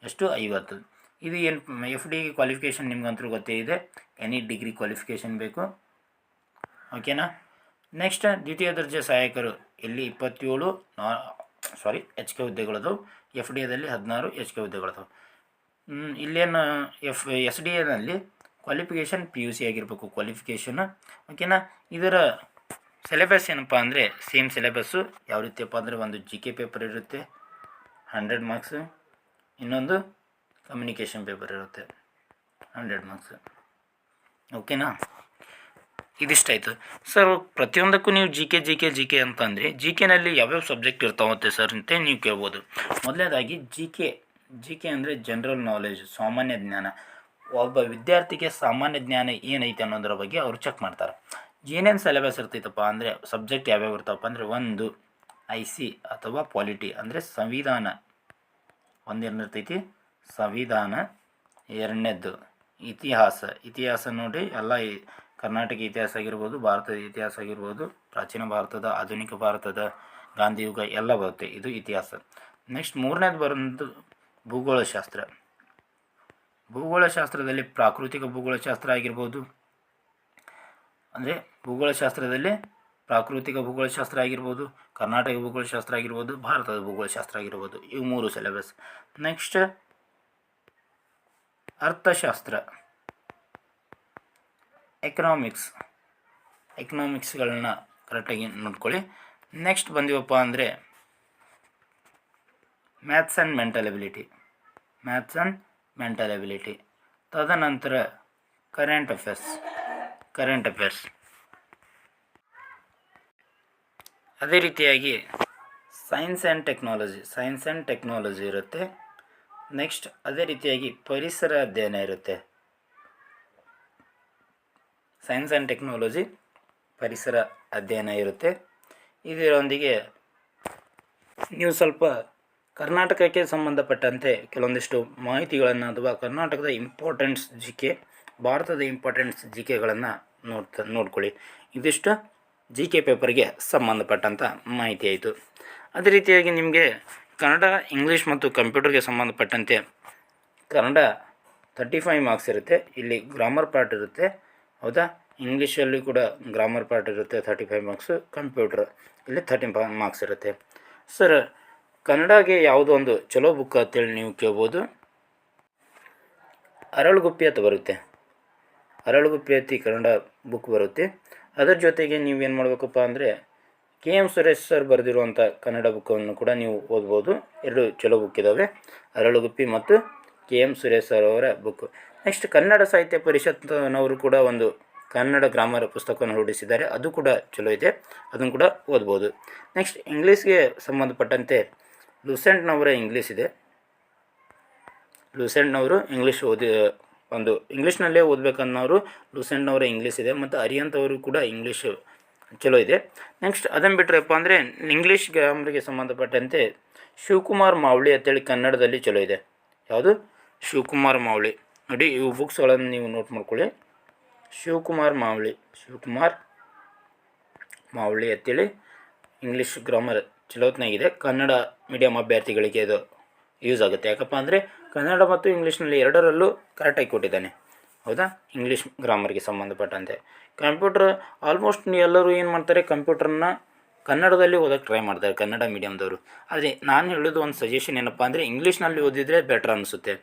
ಎಷ್ಟು? ಐವತ್ತು. ಇದು ಏನು ಎಫ್ ಡಿ ಕ್ವಾಲಿಫಿಕೇಷನ್ ನಿಮ್ಗಂತೂ ಗೊತ್ತೇ ಇದೆ. ಎನಿ ಡಿಗ್ರಿ ಕ್ವಾಲಿಫಿಕೇಷನ್ ಬೇಕು. ಓಕೆನಾ ನೆಕ್ಸ್ಟ್ ದ್ವಿತೀಯ ದರ್ಜೆ ಸಹಾಯಕರು ಇಲ್ಲಿ ಇಪ್ಪತ್ತೇಳು ಸಾರಿ ಎಚ್ ಕೆ ಹುದ್ದೆಗಳದು, ಎಫ್ ಡಿ ಎದಲ್ಲಿ ಹದಿನಾರು ಎಚ್ ಕೆ ಹುದ್ದೆಗಳದು. ಇಲ್ಲೇನು ಎಫ್, ಎಸ್ ಡಿ ಎನಲ್ಲಿ ಕ್ವಾಲಿಫಿಕೇಷನ್ ಪಿ ಯು ಸಿ ಆಗಿರಬೇಕು ಕ್ವಾಲಿಫಿಕೇಷನ್ ಓಕೆನಾ ಇದರ ಸಿಲೆಬಸ್ ಏನಪ್ಪ ಅಂದರೆ ಸೇಮ್ ಸಿಲೆಬಸ್ಸು ಯಾವ ರೀತಿಯಪ್ಪ ಅಂದರೆ ಒಂದು ಜಿ ಕೆ ಪೇಪರ್ ಇರುತ್ತೆ ಹಂಡ್ರೆಡ್ ಮಾರ್ಕ್ಸು ಇನ್ನೊಂದು ಕಮ್ಯುನಿಕೇಷನ್ ಪೇಪರ್ ಇರುತ್ತೆ ಹಂಡ್ರೆಡ್ ಮಾರ್ಕ್ಸ್ ಓಕೆನಾ ಇದಿಷ್ಟಾಯಿತು ಸರ್ ಪ್ರತಿಯೊಂದಕ್ಕೂ ನೀವು G K G K G K ಅಂತಂದರೆ ಜಿ ಕೆನಲ್ಲಿ ಯಾವ್ಯಾವ ಸಬ್ಜೆಕ್ಟ್ ಇರ್ತಾವಂತೆ ಸರ್ ಅಂತ ನೀವು ಕೇಳ್ಬೋದು. ಮೊದಲನೇದಾಗಿ ಜಿ ಕೆ ಜಿ ಕೆ ಅಂದರೆ ಜನರಲ್ ನಾಲೆಜ್ ಸಾಮಾನ್ಯ ಜ್ಞಾನ. ಒಬ್ಬ ವಿದ್ಯಾರ್ಥಿಗೆ ಸಾಮಾನ್ಯ ಜ್ಞಾನ ಏನೈತೆ ಅನ್ನೋದ್ರ ಬಗ್ಗೆ ಅವರು ಚೆಕ್ ಮಾಡ್ತಾರೆ. ಏನೇನು ಸಿಲೆಬಸ್ ಇರ್ತೈತಪ್ಪ ಅಂದರೆ ಸಬ್ಜೆಕ್ಟ್ ಯಾವ್ಯಾವ ಇರ್ತಾವಪ್ಪ ಅಂದರೆ ಒಂದು ಐ ಸಿ ಅಥವಾ ಪಾಲಿಟಿ ಅಂದರೆ ಸಂವಿಧಾನ. ಒಂದೇನಿರ್ತೈತಿ ಸಂವಿಧಾನ. ಎರಡನೇದ್ದು ಇತಿಹಾಸ. ಇತಿಹಾಸ ನೋಡಿ ಎಲ್ಲ ಕರ್ನಾಟಕ ಇತಿಹಾಸ ಆಗಿರ್ಬೋದು, ಭಾರತದ ಇತಿಹಾಸ ಆಗಿರ್ಬೋದು, ಪ್ರಾಚೀನ ಭಾರತದ, ಆಧುನಿಕ ಭಾರತದ ಗಾಂಧಿಯುಗ ಎಲ್ಲ ಬರುತ್ತೆ. ಇದು ಇತಿಹಾಸ. ನೆಕ್ಸ್ಟ್ ಮೂರನೇದು ಬರೋದು ಭೂಗೋಳಶಾಸ್ತ್ರ. ಭೂಗೋಳಶಾಸ್ತ್ರದಲ್ಲಿ ಪ್ರಾಕೃತಿಕ ಭೂಗೋಳಶಾಸ್ತ್ರ ಆಗಿರ್ಬೋದು. ಅಂದರೆ ಭೂಗೋಳಶಾಸ್ತ್ರದಲ್ಲಿ ಪ್ರಾಕೃತಿಕ ಭೂಗೋಳಶಾಸ್ತ್ರ ಆಗಿರ್ಬೋದು, ಕರ್ನಾಟಕ ಭೂಗೋಳಶಾಸ್ತ್ರ ಆಗಿರ್ಬೋದು, ಭಾರತದ ಭೂಗೋಳಶಾಸ್ತ್ರ ಆಗಿರ್ಬೋದು. ಇವು ಮೂರು ಸಿಲೆಬಸ್ ನೆಕ್ಸ್ಟ್ ಅರ್ಥಶಾಸ್ತ್ರ. ಎಕನಾಮಿಕ್ಸ್ ಎಕನಾಮಿಕ್ಸ್ಗಳನ್ನ ಕರೆಕ್ಟಾಗಿ ನೋಡ್ಕೊಳ್ಳಿ. ನೆಕ್ಸ್ಟ್ ಬಂದಿವಪ್ಪ ಅಂದರೆ maths and mental ability maths and mental ability ತದನಂತರ ಕರೆಂಟ್ ಅಫೇರ್ಸ್ ಕರೆಂಟ್ ಅಫೇರ್ಸ್ ಅದೇ ರೀತಿಯಾಗಿ science and technology science and technology ಇರುತ್ತೆ. ನೆಕ್ಸ್ಟ್ ಅದೇ ರೀತಿಯಾಗಿ ಪರಿಸರ ಅಧ್ಯಯನ ಇರುತ್ತೆ. ಸೈನ್ಸ್ ಆ್ಯಂಡ್ ಟೆಕ್ನಾಲಜಿ ಪರಿಸರ ಅಧ್ಯಯನ ಇರುತ್ತೆ. ಇದರೊಂದಿಗೆ ನೀವು ಸ್ವಲ್ಪ ಕರ್ನಾಟಕಕ್ಕೆ ಸಂಬಂಧಪಟ್ಟಂತೆ ಕೆಲವೊಂದಿಷ್ಟು ಮಾಹಿತಿಗಳನ್ನು ಅಥವಾ ಕರ್ನಾಟಕದ ಇಂಪಾರ್ಟೆನ್ಸ್ ಜಿ ಕೆ ಭಾರತದ ಇಂಪಾರ್ಟೆನ್ಸ್ ಜಿ ಕೆಗಳನ್ನು ನೋಡ್ತಾ, ನೋಡ್ಕೊಳ್ಳಿ. ಇದಿಷ್ಟು ಜಿ ಕೆ ಪೇಪರ್ಗೆ ಸಂಬಂಧಪಟ್ಟಂಥ ಮಾಹಿತಿ ಆಯಿತು. ಅದೇ ರೀತಿಯಾಗಿ ನಿಮಗೆ ಕನ್ನಡ, ಇಂಗ್ಲೀಷ್ ಮತ್ತು ಕಂಪ್ಯೂಟರ್ಗೆ ಸಂಬಂಧಪಟ್ಟಂತೆ ಕನ್ನಡ ತರ್ಟಿ ಫೈವ್ ಮಾರ್ಕ್ಸ್ ಇರುತ್ತೆ. ಇಲ್ಲಿ ಗ್ರಾಮರ್ ಪಾರ್ಟ್ ಇರುತ್ತೆ. ಹೌದಾ? ಇಂಗ್ಲೀಷಲ್ಲಿ ಕೂಡ ಗ್ರಾಮರ್ ಪಾರ್ಟ್ ಇರುತ್ತೆ ಥರ್ಟಿ ಫೈವ್ ಮಾರ್ಕ್ಸು ಕಂಪ್ಯೂಟ್ರ್ ಇಲ್ಲಿ ಥರ್ಟಿ ಫೈವ್ ಮಾರ್ಕ್ಸ್ ಇರುತ್ತೆ. ಸರ್ ಕನ್ನಡಗೆ ಯಾವುದೋ ಒಂದು ಚಲೋ ಬುಕ್ ಅಂತೇಳಿ ನೀವು ಕೇಳ್ಬೋದು. ಅರಳುಗುಪ್ಪಿ ಅಂತ ಬರುತ್ತೆ. ಅರಳುಗುಪ್ಪಿ ಅತಿ ಕನ್ನಡ ಬುಕ್ ಬರುತ್ತೆ. ಅದರ ಜೊತೆಗೆ ನೀವೇನು ಮಾಡಬೇಕಪ್ಪ ಅಂದರೆ, ಕೆ ಎಂ ಸುರೇಶ್ ಸರ್ ಬರೆದಿರುವಂಥ ಕನ್ನಡ ಬುಕ್ಕನ್ನು ಕೂಡ ನೀವು ಓದ್ಬೋದು. ಎರಡು ಚಲೋ ಬುಕ್ ಇದ್ದಾವೆ ಅರಳುಗುಪ್ಪಿ ಮತ್ತು ಕೆ ಎಂ ಸುರೇಶ್ ಸರ್ ಅವರ ಬುಕ್ಕು ನೆಕ್ಸ್ಟ್ ಕನ್ನಡ ಸಾಹಿತ್ಯ ಪರಿಷತ್ನವರು ಕೂಡ ಒಂದು ಕನ್ನಡ ಗ್ರಾಮರ್ ಪುಸ್ತಕವನ್ನು ಹೊರಡಿಸಿದ್ದಾರೆ ಅದು ಕೂಡ ಚಲೋ ಇದೆ. ಅದನ್ನು ಕೂಡ ಓದ್ಬೋದು. ನೆಕ್ಸ್ಟ್ ಇಂಗ್ಲೀಷ್ಗೆ ಸಂಬಂಧಪಟ್ಟಂತೆ ಲೂಸೆಂಟ್ನವರ ಇಂಗ್ಲೀಷ್ ಇದೆ. ಲೂಸೆಂಟ್ನವರು ಇಂಗ್ಲೀಷ್ ಓದಿ, ಒಂದು ಇಂಗ್ಲೀಷ್ನಲ್ಲೇ ಓದಬೇಕನ್ನೋರು ಲೂಸೆಂಟ್ನವರ ಇಂಗ್ಲೀಷ್ ಇದೆ ಮತ್ತು ಅರಿಯಂತ್ ಅವರು ಕೂಡ ಇಂಗ್ಲೀಷ್ ಚಲೋ ಇದೆ. ನೆಕ್ಸ್ಟ್ ಅದನ್ನು ಬಿಟ್ಟರೆಪ್ಪ ಅಂದರೆ ಇಂಗ್ಲೀಷ್ ಗ್ರಾಮರ್ಗೆ ಸಂಬಂಧಪಟ್ಟಂತೆ ಶಿವಕುಮಾರ್ ಮಾವಳಿ ಅಂತೇಳಿ ಕನ್ನಡದಲ್ಲಿ ಚಲೋ ಇದೆ. ಯಾವುದು? ಶಿವಕುಮಾರ್ ಮಾವಳಿ. ನೋಡಿ, ಇವು ಬುಕ್ಸ್ಗಳನ್ನು ನೀವು ನೋಟ್ ಮಾಡ್ಕೊಳ್ಳಿ. ಶಿವಕುಮಾರ್ ಮಾವಳಿ ಶಿವಕುಮಾರ್ ಮಾವಳಿ ಅಂತೇಳಿ ಇಂಗ್ಲೀಷ್ ಗ್ರಾಮರ್ ಚಲೋತ್ನಾಗಿದೆ ಕನ್ನಡ ಮೀಡಿಯಮ್ ಅಭ್ಯರ್ಥಿಗಳಿಗೆ ಇದು ಯೂಸ್ ಆಗುತ್ತೆ. ಯಾಕಪ್ಪ ಅಂದರೆ ಕನ್ನಡ ಮತ್ತು ಇಂಗ್ಲೀಷ್ನಲ್ಲಿ ಎರಡರಲ್ಲೂ ಕರೆಕ್ಟಾಗಿ ಕೊಟ್ಟಿದ್ದಾನೆ. ಹೌದಾ? ಇಂಗ್ಲೀಷ್ ಗ್ರಾಮರ್ಗೆ ಸಂಬಂಧಪಟ್ಟಂತೆ. ಕಂಪ್ಯೂಟರ್ ಆಲ್ಮೋಸ್ಟ್ ಎಲ್ಲರೂ ಏನು ಮಾಡ್ತಾರೆ ಕಂಪ್ಯೂಟರ್ನ ಕನ್ನಡದಲ್ಲಿ ಓದೋಕ್ಕೆ ಟ್ರೈ ಮಾಡ್ತಾರೆ, ಕನ್ನಡ ಮೀಡಿಯಮ್ದವರು ಆದರೆ ನಾನು ಹೇಳೋದು ಒಂದು ಸಜೆಷನ್ ಏನಪ್ಪ ಅಂದರೆ ಇಂಗ್ಲೀಷ್ನಲ್ಲಿ ಓದಿದರೆ ಬೆಟ್ರ್ ಅನಿಸುತ್ತೆ.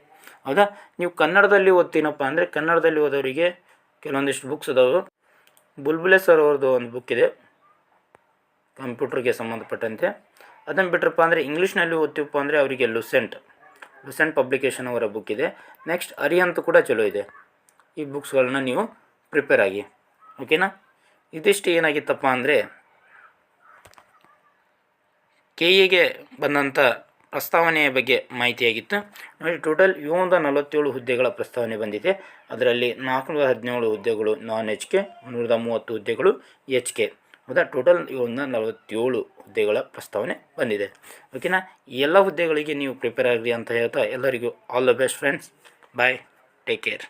ಹೌದಾ? ನೀವು ಕನ್ನಡದಲ್ಲಿ ಓದ್ತೀನಪ್ಪ ಅಂದರೆ ಕನ್ನಡದಲ್ಲಿ ಓದೋರಿಗೆ ಕೆಲವೊಂದಿಷ್ಟು ಬುಕ್ಸ್ ಅದಾವೆ. ಬುಲ್ಬುಲೆ ಸರ್ ಅವ್ರದ್ದು ಒಂದು ಬುಕ್ ಇದೆ ಕಂಪ್ಯೂಟ್ರಿಗೆ ಸಂಬಂಧಪಟ್ಟಂತೆ. ಅದನ್ನು ಬಿಟ್ರಪ್ಪ ಅಂದರೆ ಇಂಗ್ಲೀಷ್ನಲ್ಲಿ ಓದ್ತೀವಪ್ಪ ಅಂದರೆ ಅವರಿಗೆ ಲುಸೆಂಟ್ ಲುಸೆಂಟ್ ಪಬ್ಲಿಕೇಶನ್ ಅವರ ಬುಕ್ ಇದೆ. ನೆಕ್ಸ್ಟ್ ಅರಿಯಂತ್ ಕೂಡ ಚಲೋ ಇದೆ. ಈ ಬುಕ್ಸ್ಗಳನ್ನ ನೀವು ಪ್ರಿಪೇರ್ ಆಗಿ ಓಕೆನಾ ಇದಿಷ್ಟು ಏನಾಗಿತ್ತಪ್ಪ ಅಂದರೆ ಕೆ ಎಗೆ ಬಂದಂಥ ಪ್ರಸ್ತಾವನೆಯ ಬಗ್ಗೆ ಮಾಹಿತಿಯಾಗಿತ್ತು. ನೋಡಿ, ಟೋಟಲ್ ಏಳ್ನೂರ ನಲವತ್ತೇಳು ಹುದ್ದೆಗಳ ಪ್ರಸ್ತಾವನೆ ಬಂದಿದೆ. ಅದರಲ್ಲಿ ನಾಲ್ಕುನೂರ ಹದಿನೇಳು ಹುದ್ದೆಗಳು ನಾನ್ ಎಚ್ ಕೆ ಮುನ್ನೂರ ಮೂವತ್ತು ಹುದ್ದೆಗಳು ಎಚ್ ಕೆ ಹೌದಾ ಟೋಟಲ್ ಏಳ್ನೂರ ನಲವತ್ತೇಳು ಹುದ್ದೆಗಳ ಪ್ರಸ್ತಾವನೆ ಬಂದಿದೆ. ಓಕೆನಾ? ಎಲ್ಲ ಹುದ್ದೆಗಳಿಗೆ ನೀವು ಪ್ರಿಪೇರ್ ಆಗಿರಿ ಅಂತ ಹೇಳ್ತಾ ಎಲ್ಲರಿಗೂ all the best friends bye take care